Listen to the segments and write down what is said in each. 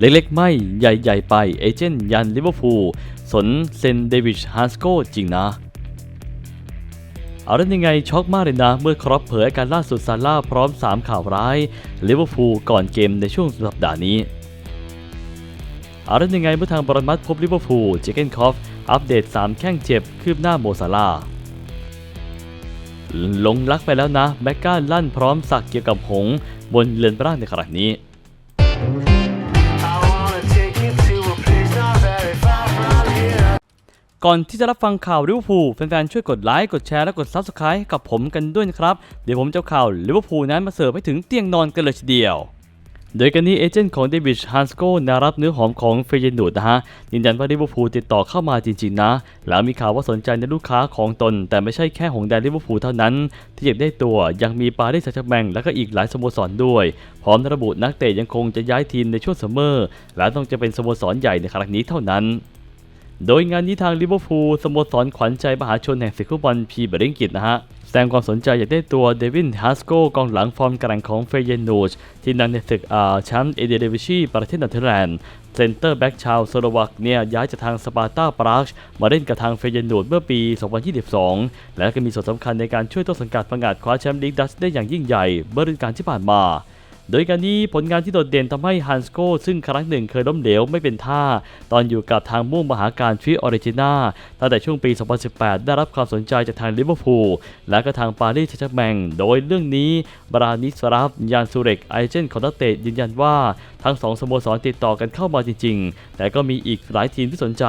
เล็กๆ ไม่ใหญ่ๆ ไปเอเจนต์ยันลิเวอร์พูลสนเซนเดวิชฮาสโกจริงนะเอาได้ยังไงช็อกมากเลยนะ เมื่อครอปเผยอาการล่าสุดซาร่าพร้อม 3 ข่าวร้ายลิเวอร์พูลก่อนเกมในช่วงสัปดาห์นี้เอาได้ยังไงเมื่อทางบรอนมัดพบลิเวอร์พูลเจเกนคอฟอัปเดต 3 แข้งเจ็บ คืบหน้าโมซาลาลงลักไปแล้วนะแบ็กก้าลั่นพร้อมสักเกี่ยวกับหงบนเรือนร่างในขณะนี้ ก่อนที่จะรับฟังข่าวลิเวอร์พูลแฟนๆช่วยกดไลค์กดแชร์และกด Subscribe ให้กับผมกันด้วยนะครับ เดี๋ยวผมจะเอาข่าวลิเวอร์พูลนั้นมาเสิร์ฟให้ถึงเตียงนอนกันเลยทีเดียวโดยกันนี้เอเจนต์ของเดวิดฮันสโกนารับเนื้อหอมของเฟรเยนูดนะฮะยืนยันว่าลิเวอร์พูลติดต่อเข้ามาจริง ๆ นะ หลังมีข่าวว่าสนใจในลูกค้าของตน แต่ไม่ใช่แค่หงแดงลิเวอร์พูลเท่านั้น ที่อยากได้ตัวยังมีปารีสแซงต์แชร์แมงและก็อีกหลายสโมสรด้วย พร้อมระบุนักเตะยังคงจะย้ายทีมในช่วงซัมเมอร์ และต้องจะเป็นสโมสรใหญ่ในครั้งนี้เท่านั้น โดยงานนี้ทางลิเวอร์พูลสโมสรขวัญใจมหาชนแห่งศึกฟุตบอลพรีเมียร์ลีกอังกฤษนะฮะแสดงความสนใจอยากได้ตัวเดวินฮัสโกกองหลังฟอร์มกลางของเฟเยนูชที่นั่งในศึกอาแชมป์เอเดเดวิชีประเทศเนเธอร์แลนด์เซนเตอร์แบ็กชาวสโลวักเนี่ยย้ายจากทางสปาร์ตาปรากมาเล่นกับทางเฟเยนูชเมื่อปี 2022 และก็มีส่วนสำคัญในการช่วยต้นสังกัดพังงาดคว้าแชมป์ลีกดัชได้อย่างยิ่งใหญ่เมื่อฤดูกาลที่ผ่านมา โดยการนี้ผลงานที่โดดเด่นทำให้ฮันสโกซึ่งครั้งหนึ่งเคยล้มเหลวไม่เป็นท่า ตอนอยู่กับทางมุ่งมหาการฟิออริจินาตั้งแต่ช่วงปี 2018 ได้รับความสนใจจากทางลิเวอร์พูลและก็ทางปารีสแซงต์แชแมงโดยเรื่องนี้บรานิสราฟยานซูเรกไอเจนของนักเตะยืนยันว่าทั้งสองสโมสรติดต่อกันเข้ามาจริงๆ แต่ก็มีอีกหลายทีมที่สนใจ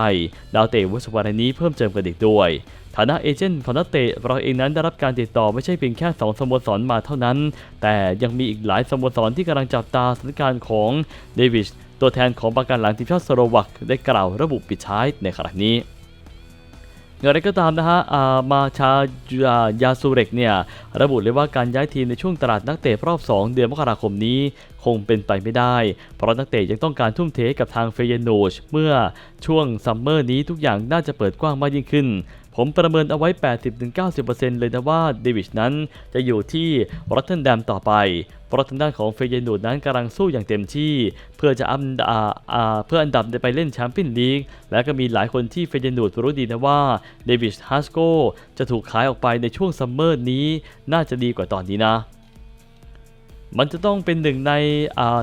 ดาวเตะวัสวรรณนี้เพิ่มเติมกันอีกด้วย ฐานะเอเจนต์ของนักเตะเราเองนั้นได้รับการติดต่อไม่ใช่เพียงแค่ 2 สโมสรมาเท่านั้น แต่ยังมีอีกหลายสโมสรที่กำลังจับตาสถานการณ์ของเดวิสตัวแทนของประกันหลังทีมชาติสโลวักได้กล่าวระบุปิดท้ายในขณะนี้อย่างไรก็ตามนะฮะอามาชายาซูเรกเนี่ยระบุเลยว่าการย้ายทีมในช่วงตลาดนักเตะรอบ 2 เดือนมกราคมนี้คงเป็นไปไม่ได้ เพราะนักเตะยังต้องการทุ่มเทกับทางเฟเยโนชเมื่อช่วงซัมเมอร์นี้ทุกอย่างน่าจะเปิดกว้างมากยิ่งขึ้น ผมประเมินเอาไว้ 80-90%เลยนะว่าเดวิชนั้นจะอยู่ที่รอตเทนแดมต่อไป เพราะทางด้านของเฟเยนูดนั้นกำลังสู้อย่างเต็มที่ เพื่อจะอันอ่าอ่าเพื่ออันดับไปเล่นแชมเปี้ยนลีก และก็มีหลายคนที่เฟเยนูดรู้ดีนะว่าเดวิชฮัสโกจะถูกขายออกไปในช่วงซัมเมอร์นี้น่าจะดีกว่าตอนนี้นะมันจะต้องเป็นหนึ่งใน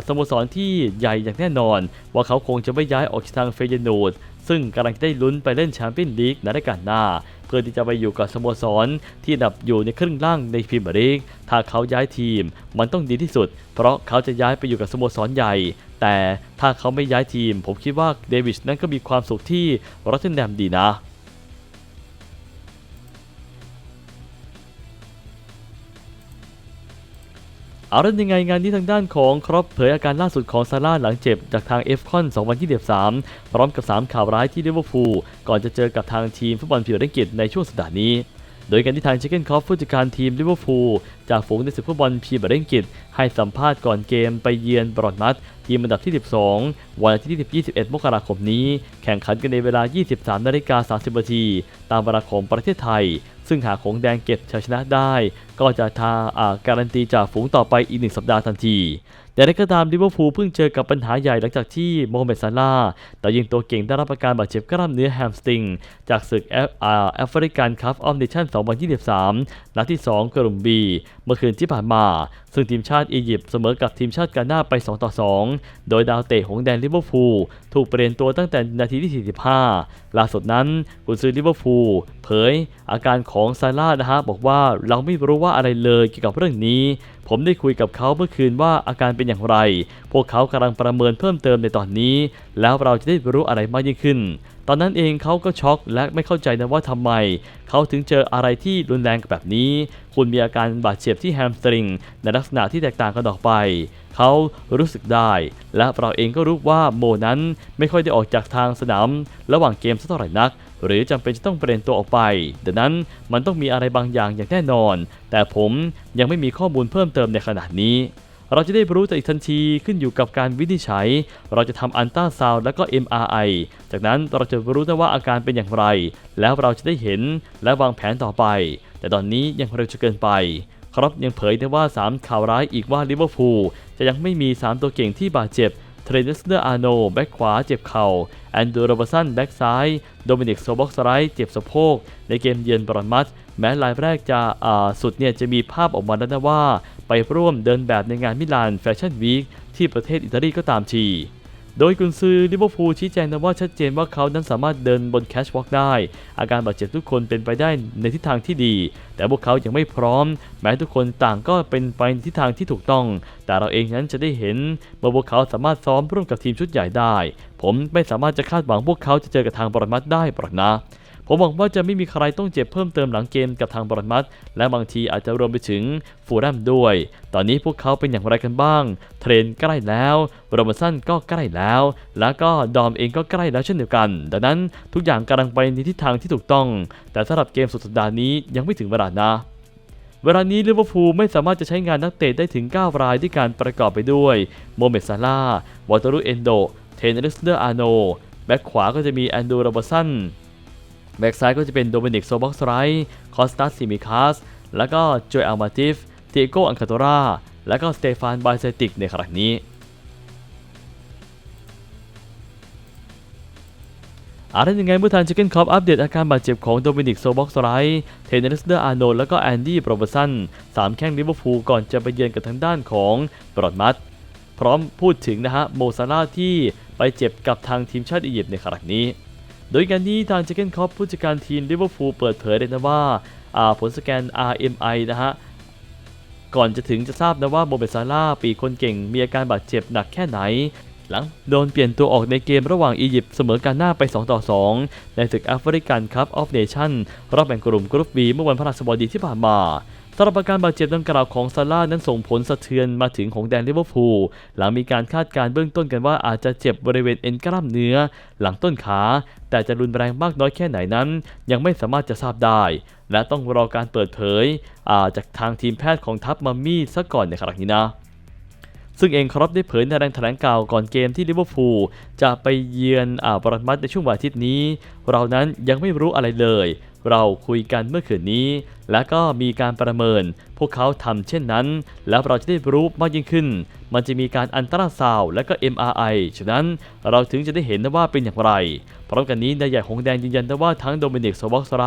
สโมสรที่ใหญ่อย่างแน่นอน ว่าเขาคงจะไม่ย้ายออกจากทางเฟเยนูด ซึ่งกำลังจะได้ลุ้นไปเล่นแชมเปี้ยนลีกในฤดูกาลหน้า เพื่อที่จะไปอยู่กับสโมสรที่นดับอยู่ในครึ่งล่างในพรีเมียร์ลีก ถ้าเขาย้ายทีมมันต้องดีที่สุด เพราะเขาจะย้ายไปอยู่กับสโมสรใหญ่ แต่ถ้าเขาไม่ย้ายทีม ผมคิดว่าเดวิสนั้นก็มีความสุขที่รอตเทนแดมดีนะ เอาเรื่องยังไงงานนี้ทางด้านของครอปเผยอาการล่าสุดของซาร่าหลังเจ็บจากทางเอฟคอน2023 พร้อมกับ 3 ข่าวร้ายที่ลิเวอร์พูลก่อนจะเจอกับทางทีมฟุตบอลพิวร์อังกฤษในช่วงสัปดาห์นี้ โดยการที่ทางเชคเกนคอฟผู้จัดการทีมลิเวอร์พูลจากฝูงในศึกฟุตบอลพรีเมียร์ลีกอังกฤษให้สัมภาษณ์ก่อนเกมไปเยือนบรอนมัดทีมอันดับที่ 12 วันอาทิตย์ที่ 21 มกราคมนี้ แข่งขันกันในเวลา 23 นาฬิกา 30 นาที ตามเวลาของประเทศไทย ซึ่งหากหงแดงเก็บชัยชนะได้ก็จะทาอ่าการันตีจากฝูงต่อไปอีกหนึ่งสัปดาห์ทันที แต่ได้ก็ตามลิเวอร์พูลเพิ่งเจอกับปัญหาใหญ่หลังจากที่โมฮัมเหม็ดซาลาห์แต่ยิงตัวเก่งได้รับอาการบาดเจ็บกล้ามเนื้อแฮมสตริง จากศึกแอฟอาแอฟริกันคัพออฟเนชั่น 2023 นัดที่ 2 กลุ่ม B เมื่อคืนที่ผ่านมา ซึ่งทีมชาติอียิปต์เสมอกับทีมชาติกานาไป 2 ต่อ 2 โดยดาวเตะของแดนลิเวอร์พูลถูกเปลี่ยนตัวตั้งแต่นาทีที่ 45 ล่าสุดนั้นกุนซือลิเวอร์พูลเผยอาการของซาร่าห์นะฮะบอกว่าเราไม่รู้ว่าอะไรเลยเกี่ยวกับเรื่องนี้ ผมได้คุยกับเขาเมื่อคืนว่าอาการเป็นอย่างไร พวกเขากำลังประเมินเพิ่มเติมในตอนนี้ แล้วเราจะได้รู้อะไรมากยิ่งขึ้น ตอนนั้นเองเขาก็ช็อกและไม่เข้าใจนะว่าทำไม เขาถึงเจออะไรที่รุนแรงแบบนี้ คุณมีอาการบาดเจ็บที่แฮมสตริงในลักษณะที่แตกต่างกันออกไปเขารู้สึกได้ และเราเองก็รู้ว่าโมนั้นไม่ค่อยได้ออกจากทางสนามระหว่างเกมสักเท่าไหร่นัก หรือจำเป็นจะต้องเปลี่ยนตัวออกไปดังนั้นมันต้องมีอะไรบางอย่างอย่างแน่นอน แต่ผมยังไม่มีข้อมูลเพิ่มเติมในขณะนี้ เราจะได้รู้จากอีกทันทีขึ้นอยู่กับการวินิจฉัย เราจะทำอันต้าซาวและก็ MRI จากนั้นเราจะรู้ได้ว่าอาการเป็นอย่างไร แล้วเราจะได้เห็นและวางแผนต่อไป แต่ตอนนี้ยังเร็วจะเกินไปครับยังเผยได้ว่า 3 ข่าวร้ายอีกว่าลิเวอร์พูลจะยังไม่มี 3 ตัวเก่งที่บาดเจ็บ เทรนเนอร์อาโนแบ็กขวาเจ็บเข่าแอนดูโรบสันแบ็กซ้าย โดมินิกโซบ็อกสไรเจ็บสะโพก ในเกมเยือนบรอนมัสแม้รายแรกจะสุดเนี่ยจะมีภาพออกมาแล้วนะว่า ไปร่วมเดินแบบในงานมิลานแฟชั่นวีคที่ประเทศอิตาลีก็ตามที โดยกุนซือลิเวอร์พูลชี้แจงนะว่าชัดเจนว่าเขานั้นสามารถเดินบนแคชวอล์กได้ อาการบาดเจ็บทุกคนเป็นไปได้ในทิศทางที่ดี แต่พวกเขายังไม่พร้อม แม้ทุกคนต่างก็เป็นไปในทิศทางที่ถูกต้อง แต่เราเองนั้นจะได้เห็นเมื่อพวกเขาสามารถซ้อมร่วมกับทีมชุดใหญ่ได้ ผมไม่สามารถจะคาดหวังพวกเขาจะเจอกับทางบรอนมัตได้ปรอกนะ ผมหวังว่าจะไม่มีใครต้องเจ็บเพิ่มเติมหลังเกมกับทางบรอนมัสและบางทีอาจจะรวมไปถึงฟูลแลมด้วย ตอนนี้พวกเขาเป็นอย่างไรกันบ้าง เทรนใกล้แล้วโรบสันก็ใกล้แล้ว แล้วก็ดอมเองก็ใกล้แล้วเช่นเดียวกัน ดังนั้นทุกอย่างกำลังไปในทิศทางที่ถูกต้อง แต่สำหรับเกมสุดสัปดาห์นี้ยังไม่ถึงเวลานะเวลานี้ลิเวอร์พูลไม่สามารถจะใช้งานนักเตะได้ถึง 9 รายด้วยการประกอบไปด้วยโมเมดซาลาวอเตอรูเอนโด เทนเอลิสเดอร์อาโน แบ็คขวาก็จะมีแอนดูโรบสัน แบ็กซ้ายก็จะเป็นโดมินิกโซบ็อกสไรคอสตัสซิมิคาสแล้วก็โจเอลมาติฟเทโกอังคาโตราแล้วก็สเตฟานบายเซติกในครั้งนี้อาจเป็นยังไงเมื่อทางชิคเก้นคอปอัปเดตอาการบาดเจ็บของโดมินิกโซบ็อกสไรเทนเนสเดอร์อาร์โนแล้วก็แอนดี้โรเบอร์สันสามแข้งลิเวอร์พูลก่อนจะไปเยือนกับทางด้านของบรอดมัสพร้อมพูดถึงนะฮะโมซาลาที่ไปเจ็บกับทางทีมชาติอียิปต์ในครั้งนี้ โดยการนี้ทางเจเกนคอปผู้จัดการทีมลิเวอร์พูลเปิดเผยเลยนะว่าผลสแกน RMI นะฮะก่อนจะถึงจะทราบนะว่าโมเมดซาลาปีคนเก่งมีอาการบาดเจ็บหนักแค่ไหน หลังโดนเปลี่ยนตัวออกในเกมระหว่างอียิปต์เสมอกันหน้าไป 2 ต่อ 2 ในศึกแอฟริกันคัพออฟเนชั่นรอบแบ่งกลุ่มกรุ๊ป B เมื่อวันพฤหัสบดีที่ผ่านมา สำหรับอาการบาดเจ็บดังกล่าวของซาร่านั้นส่งผลสะเทือนมาถึงของแดนลิเวอร์พูลหลังมีการคาดการ์เบื้องต้นกันว่าอาจจะเจ็บบริเวณเอ็นกล้ามเนื้อ หลังต้นขา แต่จะรุนแรงมากน้อยแค่ไหนนั้น ยังไม่สามารถจะทราบได้ และต้องรอการเปิดเผยาจากทางทีมแพทย์ของทัพมัมมี่ซะก่อนในครั้งนี้นะซึ่งเองครับได้เผยในแรงแถลงข่าวก่อนเกมที่ลิเวอร์พูลจะไปเยือนอาบรอนมัสในช่วงวันอาทิตย์นี้ เรานั้นยังไม่รู้อะไรเลย เราคุยกันเมื่อคืนนี้ และก็มีการประเมิน พวกเขาทำเช่นนั้น แล้วเราจะได้รู้มากยิ่งขึ้น มันจะมีการอันตราซาวและก็ MRI ฉะนั้นเราถึงจะได้เห็นนะว่าเป็นอย่างไร พร้อมกันนี้นายใหญ่ของแดงยืนยันว่าทั้งโดมินิกโซบ็อกสไร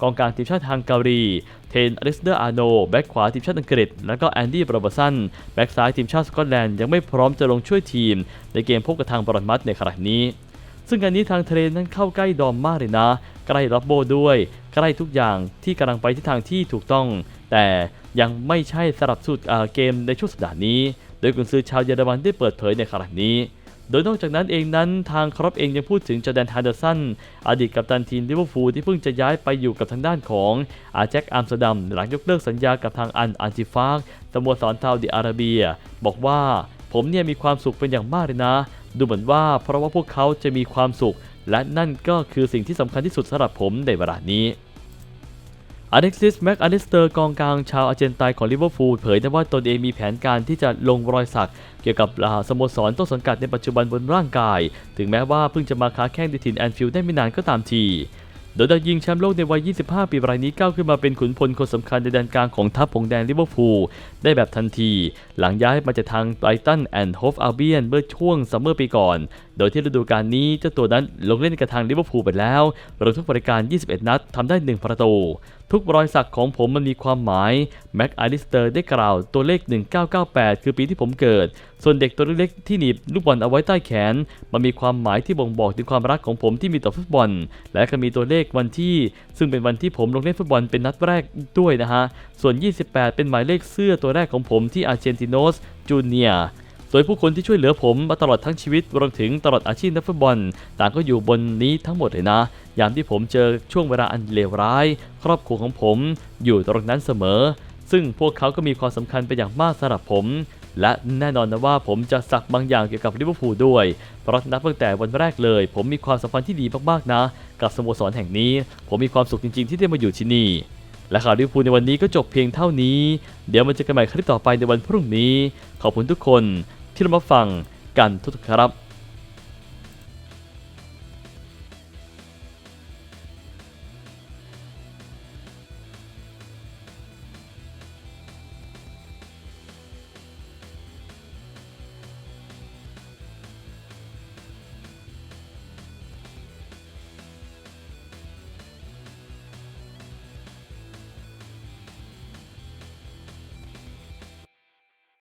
กองกลางทีมชาติฮังเการีเทนอลิสเดอร์อาโนแบ็กขวาทีมชาติอังกฤษ แล้วก็แอนดี้บรอเบอร์สันแบ็กซ้ายทีมชาติสกอตแลนด์ยังไม่พร้อมจะลงช่วยทีม ในเกมพบกับทางบรอนมัสในครั้งนี้ ซึ่งการนี้ทางเทรนนั้นเข้าใกล้ดอมมากเลยนะ ใกล้รับโบด้วย ใกล้ทุกอย่างที่กำลังไปที่ทางที่ถูกต้อง แต่ยังไม่ใช่สลับสุดอ่าเกมในช่วงสัปดาห์นี้ โดยกุนซือชาวเยอรมันได้เปิดเผยในครั้งนี้โดยนอกจากนั้นเองนั้นทางครอปเองยังพูดถึงจอแดนฮาร์เดอร์สันอดีตกัปตันทีมลิเวอร์พูลที่เพิ่งจะย้ายไปอยู่กับทางด้านของอาแจ็คอัมสเตอร์ดัมหลังยกเลิกสัญญากับทางอันอันติฟากสโมสรซาอุดิอาระเบีย บอกว่าผมเนี่ยมีความสุขเป็นอย่างมากเลยนะ ดูเหมือนว่าเพราะว่าพวกเขาจะมีความสุข และนั่นก็คือสิ่งที่สำคัญที่สุดสำหรับผมในเวลานี้อเล็กซิสแม็กอลิสเตอร์กองกลางชาวอาร์เจนไตของลิเวอร์พูลเผยได้ว่าตนเองมีแผนการที่จะลงรอยสัก เกี่ยวกับสโมสรต้นสังกัดในปัจจุบันบนร่างกาย ถึงแม้ว่าเพิ่งจะมาค้าแข้งในถิ่นแอนฟิลด์ได้ไม่นานก็ตามที โดยดาวยิงแชมป์โลกในวัย 25 ปีรายนี้ก้าวขึ้นมาเป็นขุนพลคนสำคัญในแดนกลางของทัพผงแดงลิเวอร์พูลได้แบบทันที หลังย้ายมาจากทางไบรตันแอนด์โฮฟอัลเบียนเมื่อช่วงซัมเมอร์ปีก่อน โดยที่ฤดูกาลนี้เจ้าตัวนั้นลงเล่นกับทางลิเวอร์พูลไปแล้วรวมทุกบริการ 21 นัดทำได้ 1 ประตู ทุกรอยสักของผมมันมีความหมาย แม็กอลิสเตอร์ได้กล่าวตัวเลข 1998 คือปีที่ผมเกิด ส่วนเด็กตัวเล็กที่หนีบลูกบอลเอาไว้ใต้แขน มันมีความหมายที่บ่งบอกถึงความรักของผมที่มีต่อฟุตบอล และก็มีตัวเลขวันที่ ซึ่งเป็นวันที่ผมลงเล่นฟุตบอลเป็นนัดแรกด้วยนะฮะ ส่วน 28 เป็นหมายเลขเสื้อตัวแรกของผมที่อาร์เจนติโนสจูเนีย โดยผู้คนที่ช่วยเหลือผมมาตลอดทั้งชีวิตรวมถึงตลอดอาชีพนักฟุตบอล ต่างก็อยู่บนนี้ทั้งหมดเลยนะ ยามที่ผมเจอช่วงเวลาอันเลวร้าย ครอบครัวของผมอยู่ตรงนั้นเสมอ ซึ่งพวกเขาก็มีความสำคัญเป็นอย่างมากสำหรับผม และแน่นอนนะว่าผมจะสักบางอย่างเกี่ยวกับลิเวอร์พูลด้วย เพราะนับตั้งแต่วันแรกเลย ผมมีความสัมพันธ์ที่ดีมากๆนะ กับสโมสรแห่งนี้ ผมมีความสุขจริง ๆ ที่ได้มาอยู่ที่นี่และข่าวลิเวอร์พูลในวันนี้ก็จบเพียงเท่านี้ เดี๋ยวมาเจอกันใหม่คลิปต่อไปในวันพรุ่งนี้ ขอบคุณทุกคน ที่เรามาฟังกันทุกครับ